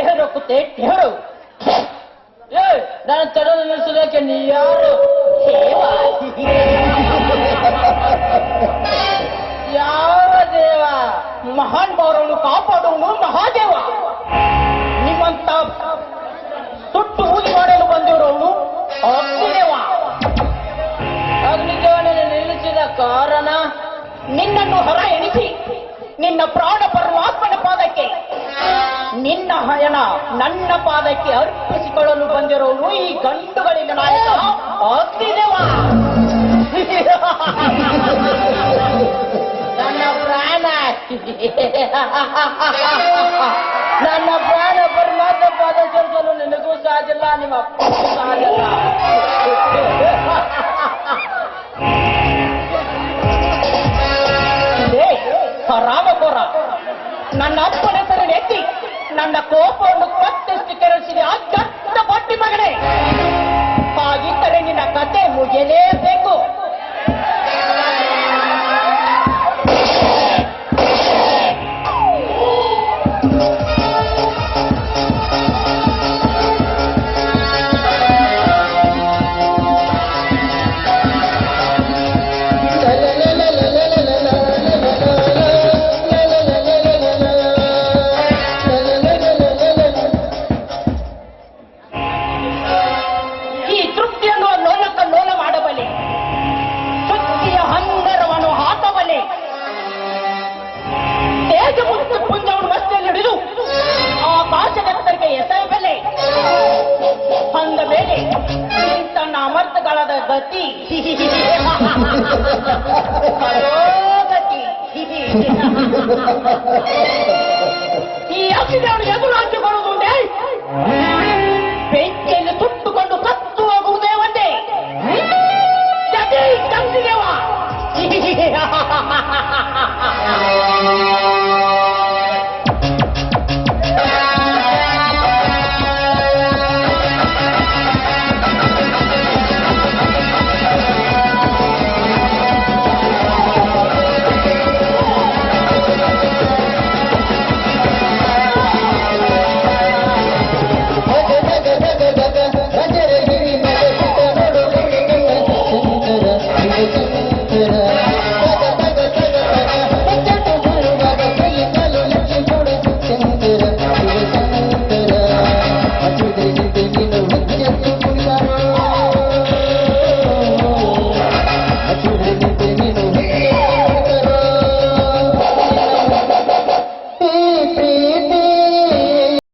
ಹೇರೊಕ್ಕುತ್ತೆ ಹೇಳು. ಏ, ನಾನು ತಡಲು ನಿಲ್ಲಿಸೋದಕ್ಕೆ ನೀ ಯಾರು? ಯಾವ ದೇವ? ಮಹಾನ್ ಭಾವರನ್ನು ಕಾಪಾಡುವನು ಮಹಾದೇವ. ನಿಮ್ಮಂತ ಸುಟ್ಟು ಊದಿ ಮಾಡಲು ಬಂದಿರೋನು ಅಗ್ನಿದೇವ. ಅಗ್ನಿದೇವನನ್ನು ನಿಲ್ಲಿಸಿದ ಕಾರಣ ನಿನ್ನನ್ನು ಹೊರ ಎಣಿಸಿ ನಿನ್ನ ಪ್ರಾಣ ಪರಮಾತ್ಮನ ಪಾದಕ್ಕೆ ನಿನ್ನ ಹಯನ ನನ್ನ ಪಾದಕ್ಕೆ ಅರ್ಪಿಸಿಕೊಳ್ಳಲು ಬಂದಿರೋನು ಈ ಗಂಟುಗಳಿಂದ ನಾಯಕ. ಅಗ್ನಿದೇವ! ನನ್ನ ಪ್ರಾಣ. ನನ್ನ ಪ್ರಾಣ ಪರಮಾತ್ಮ ಪಾದ ಸೇರಿಸಲು ನಿನಗೂ ಸಾಧ್ಯಲ್ಲ ನಿಮ್ಮ ಸಾಧ್ಯಲ್ಲ ಇದೇ ರಾಮಕೋರ ನನ್ನ ಅಪ್ಪನ ಹೆಸರನ್ನು ಎತ್ತಿ ನನ್ನ ಕೋಪವನ್ನು ಮತ್ತಷ್ಟು ಕೆರಳಿಸಿದೆ. ಅಜ್ಜ ಪಟ್ಟಿ ಮಗನೇ. ಹಾಗಿದ್ದರೆ ನಿನ್ನ ಕತೆ ಮುಗಿಯಲೇಬೇಕು. ಮಸ್ತಿಯಲ್ಲಿ ಹಿಡಿದು ಆಕಾಶದತ್ತರಿಗೆ ಎಸೆಯಬಲ್ಲೆ ಅಂದ ಮೇಲೆ ತನ್ನ ಅಮರ್ಥಗಳಾದ ಗತಿ. ಗತಿ Amen.